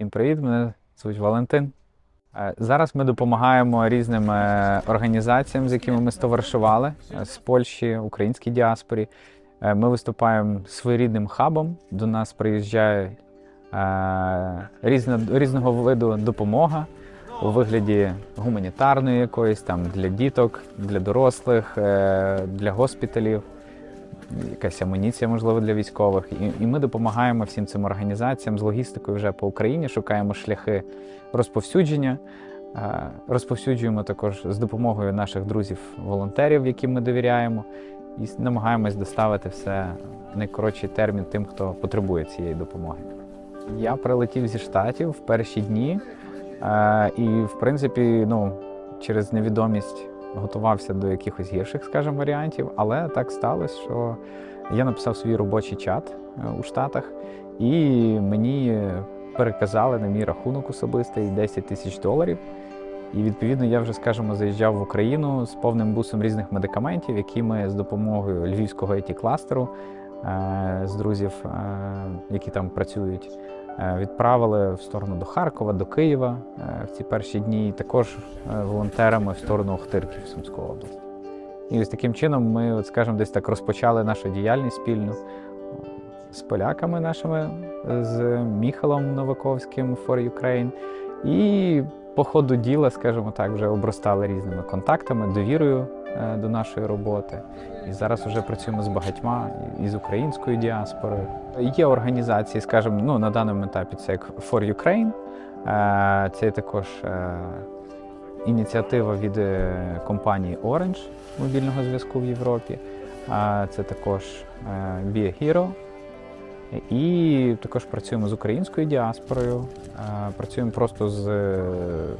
Всім привіт, мене звуть Валентин. Е, Зараз ми допомагаємо різним е, організаціям, з якими ми стоваришували е, з Польщі, українській діаспорі. Ми виступаємо своєрідним хабом. До нас приїжджає різна, різного виду допомога у вигляді гуманітарної якоїсь там для діток, для дорослих, для госпіталів якась амуніція, можливо, для військових. І, і ми допомагаємо всім цим організаціям з логістикою вже по Україні, шукаємо шляхи розповсюдження. Е, Розповсюджуємо також з допомогою наших друзів-волонтерів, яким ми довіряємо, і намагаємось доставити все найкоротший термін тим, хто потребує цієї допомоги. Я прилетів зі штатів в перші дні, е, і, в принципі, ну, через невідомість готувався до якихось гірших, скажімо, варіантів, але так сталося, що я написав свій робочий чат е, у Штатах, і мені переказали на мій рахунок особистий 10 тисяч доларів. І відповідно я вже, скажімо, заїжджав в Україну з повним бусом різних медикаментів, які ми з допомогою львівського it кластеру е, з друзів, е, які там працюють, відправили в сторону до Харкова, до Києва е, в ці перші дні, і також е, волонтерами в сторону Охтирки в Сумську область. І ось таким чином ми, от, скажімо, десь так розпочали нашу діяльність спільну з поляками нашими, з Міхалом Новаковським for Ukraine. І по ходу діла, скажімо так, вже обростали різними контактами, довірою е, до нашої роботи. І зараз вже працюємо з багатьма і з українською діаспорою. Є організації, скажімо, ну на даному етапі це як For Ukraine. Е, Це також е, ініціатива від е, компанії Orange мобільного зв'язку в Європі. Це також е, Be a Hero. І також працюємо з українською діаспорою. е, Працюємо просто з е,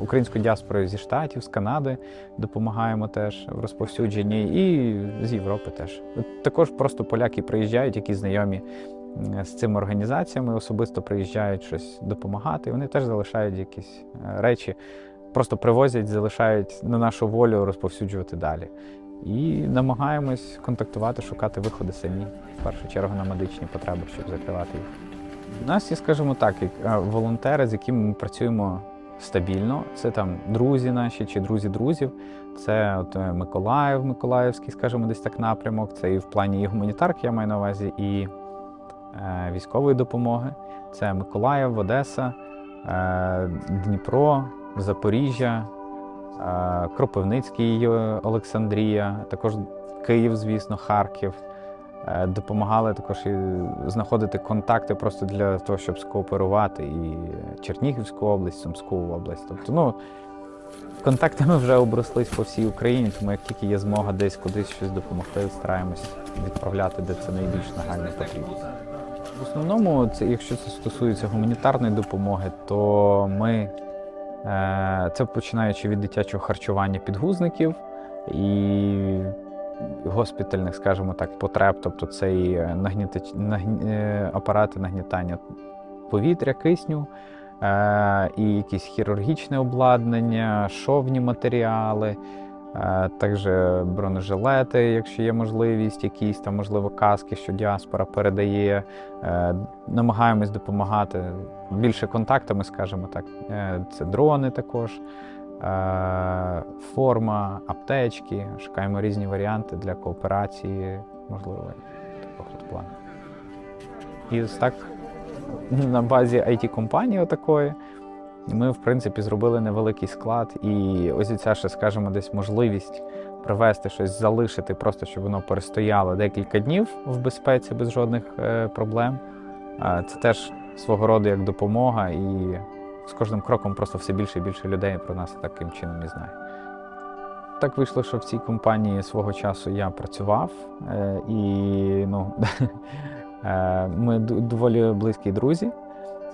українською діаспорою зі Штатів, з Канади, допомагаємо теж в розповсюдженні, і з Європи теж. Також просто поляки приїжджають, які знайомі з цими організаціями, особисто приїжджають щось допомагати. Вони теж залишають якісь е, речі, просто привозять, залишають на нашу волю розповсюджувати далі. І намагаємось контактувати, шукати виходи самі, в першу чергу на медичні потреби, щоб закривати їх. У нас є, скажімо так, е, волонтери, з якими ми працюємо стабільно. Це там друзі наші чи друзі друзів. Це от е, Миколаїв, Миколаївський, скажімо, десь так напрямок. Це і в плані і гуманітарки, я маю на увазі, і е, військової допомоги. Це Миколаїв, Одеса, е, Дніпро, Запоріжжя, Кропивницький, е, Олександрія, також Київ, звісно, Харків. Е, Допомагали також і знаходити контакти просто для того, щоб скооперувати і Чернігівську область, Сумську область. Тобто, ну, контактами вже оброслись по всій Україні, тому як тільки є змога десь кудись щось допомогти, стараємось відправляти, де це найбільш нагально потрібно. В основному, це, якщо це стосується гуманітарної допомоги, то ми це починаючи від дитячого харчування підгузників і госпітальних, скажімо так, потреб, тобто це і е, нагнітач... нагні... е, апарати нагнітання повітря, кисню, е, і якісь хірургічне обладнання, шовні матеріали, е, також бронежилети, якщо є можливість, якісь там, можливо, каски, що діаспора передає. Е, намагаємось допомагати більше контактами, скажімо так. Е, це дрони також. Е, форма, аптечки, шукаємо різні варіанти для кооперації, можливо, такого плану. І ось так на базі IT-компанії отакої ми, в принципі, зробили невеликий склад, і ось ця ще, скажімо, десь можливість привезти щось, залишити, просто щоб воно перестояло декілька днів в безпеці без жодних е, проблем. Це теж свого роду як допомога, і з кожним кроком просто все більше і більше людей про нас таким чином і знає. Так вийшло, що в цій компанії свого часу я працював, е, і ну, е, ми доволі близькі друзі.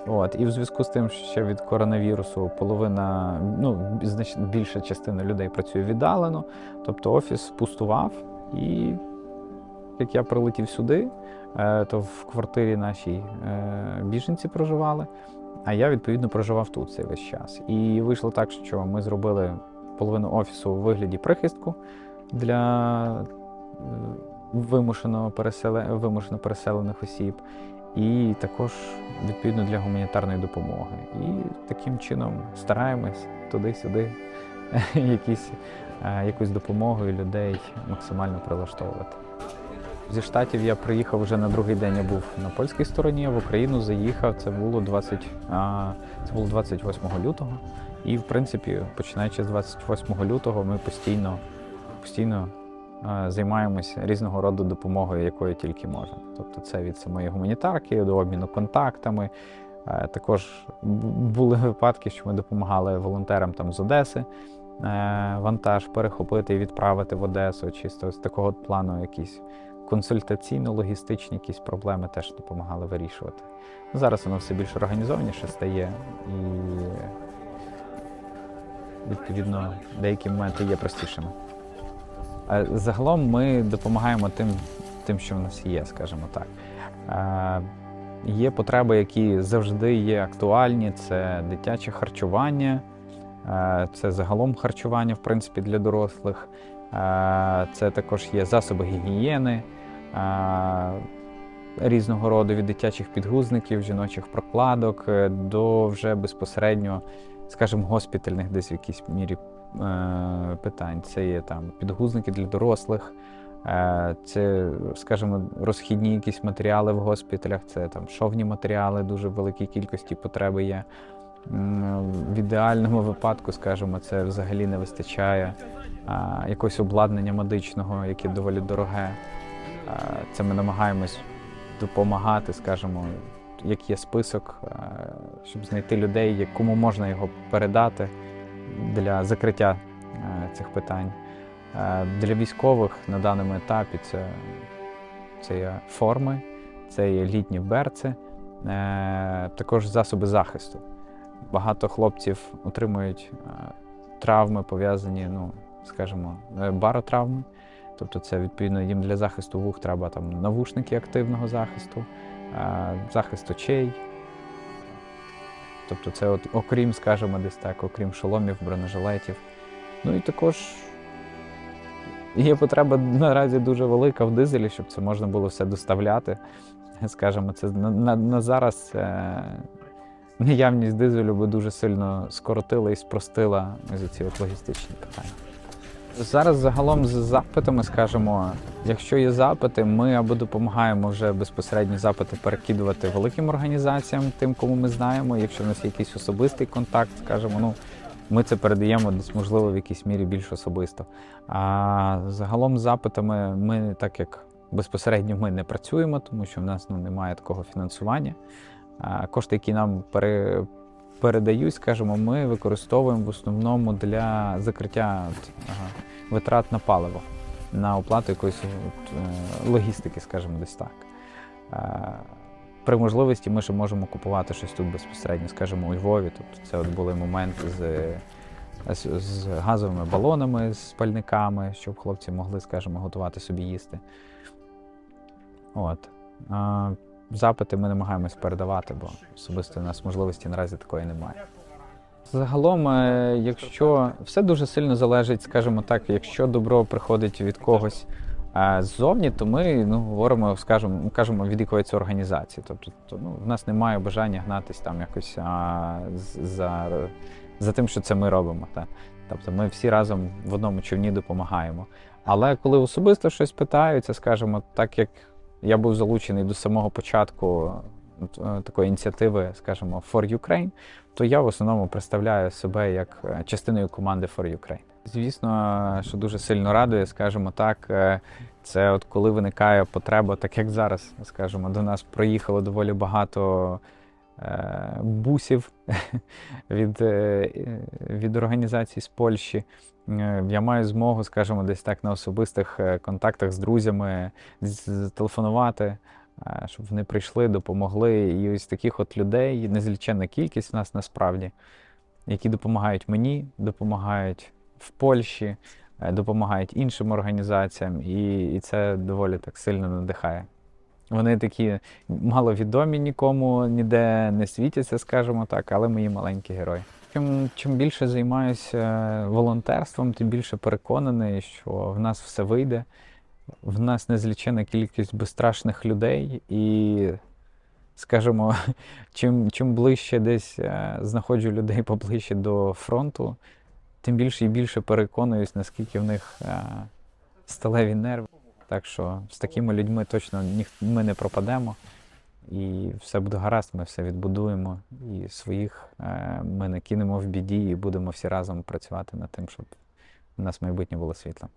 От, і в зв'язку з тим, що від коронавірусу половина, ну, знач- більша частина людей працює віддалено, тобто офіс пустував. І як я прилетів сюди, е, то в квартирі нашій е, біженці проживали, а я відповідно проживав тут цей весь час. І вийшло так, що ми зробили половину офісу у вигляді прихистку для е, вимушено переселених осіб. І також відповідно для гуманітарної допомоги. І таким чином стараємось туди-сюди якісь, е, якусь допомогу і людей максимально прилаштовувати. Зі штатів я приїхав вже на другий день. Я був на польській стороні, в Україну заїхав. Це було 20, це було 28 лютого. І в принципі, починаючи з 28 лютого, ми постійно, постійно займаємося різного роду допомогою, якою тільки можемо. Тобто, це від самої гуманітарки до обміну контактами. Е, Також були випадки, що ми допомагали волонтерам там з Одеси. е, Вантаж перехопити і відправити в Одесу, чисто з такого плану якісь консультаційно-логістичні якісь проблеми теж допомагали вирішувати. Зараз воно все більш організованіше стає і відповідно деякі моменти є простішими. Загалом ми допомагаємо тим, тим, що в нас є, скажімо так. Є потреби, які завжди є актуальні: це дитяче харчування, це загалом харчування, в принципі, для дорослих. Це також є засоби гігієни різного роду від дитячих підгузників, жіночих прокладок е, до вже безпосередньо, скажімо, госпітальних десь в якійсь мірі питань. Це є там підгузники для дорослих, е, це, скажімо, розхідні якісь матеріали в госпіталях, це там шовні матеріали, дуже великій кількості потреби є. В ідеальному випадку, скажімо, це взагалі не вистачає а, якогось обладнання медичного, яке доволі дороге. А, Це ми намагаємось допомагати, скажімо, як є список, а, щоб знайти людей, як- кому можна його передати для закриття цих питань. Для військових на даному етапі це, це є форми, це є літні берці, е, також засоби захисту. Багато хлопців отримують е, травми, пов'язані, ну, скажімо, е, баротравми. Тобто це відповідно їм для захисту вух треба там навушники активного захисту, е, захист очей. Тобто це от, окрім, скажімо, десь так, окрім шоломів, бронежилетів. Ну і також є потреба наразі дуже велика в дизелі, щоб це можна було все доставляти. Скажімо, це на, на, на зараз е, наявність дизелю би дуже сильно скоротила і спростила ці от логістичні питання. Зараз загалом з запитами, скажімо, якщо є запити, ми або допомагаємо вже безпосередньо запити перекидувати великим організаціям, тим, кому ми знаємо. Якщо в нас є якийсь особистий контакт, скажімо, ну ми це передаємо десь, можливо, в якійсь мірі більш особисто. А загалом з запитами ми, так як безпосередньо ми не працюємо, тому що в нас ну, немає такого фінансування. Кошти, які нам пере, передають, скажімо, ми використовуємо в основному для закриття витрат на паливо, на оплату якоїсь е, логістики, скажімо, десь так. Е, При можливості ми ще можемо купувати щось тут безпосередньо, скажімо, у Львові. Тобто це от були моменти з, з, газовими балонами, з пальниками, щоб хлопці могли, скажімо, готувати собі їсти. От. Запити ми намагаємось передавати, бо особисто у нас можливості наразі такої немає. Загалом, е, якщо все дуже сильно залежить, скажімо так, якщо добро приходить від когось е, ззовні, то ми ну, говоримо, скажімо, кажемо, від якої це організації. Тобто то, ну, в нас немає бажання гнатись там якось а, за, за тим, що це ми робимо. Та. Тобто ми всі разом в одному човні допомагаємо. Але коли особисто щось питаються, скажімо, так як я був залучений до самого початку е, такої ініціативи, скажімо, For Ukraine, то я в основному представляю себе як е, частиною команди For Ukraine. Звісно, що дуже сильно радує, скажімо так, е, це от коли виникає потреба, так як зараз, скажімо, до нас проїхало доволі багато бусів від, е, від організацій з Польщі. Е, Я маю змогу, скажімо, десь так на особистих е, контактах з друзями е, щоб вони прийшли, допомогли. І ось таких от людей незліченна кількість в нас насправді, які допомагають мені, допомагають в Польщі, е, допомагають іншим організаціям, і, і це доволі так сильно надихає. Вони такі маловідомі нікому ніде не світяться, скажімо так, але мої маленькі герої. Чим, чим більше займаюся волонтерством, тим більше переконаний, що в нас все вийде. В нас незлічена кількість безстрашних людей, і скажімо, чим, чим ближче десь е, знаходжу людей поближче до фронту, тим більше і більше переконуюсь, наскільки в них е, сталеві нерви. Так що з такими людьми точно ми не пропадемо. І все буде гаразд, ми все відбудуємо. І своїх е, ми не кинемо в біді і будемо всі разом працювати над тим, щоб у нас майбутнє було світле.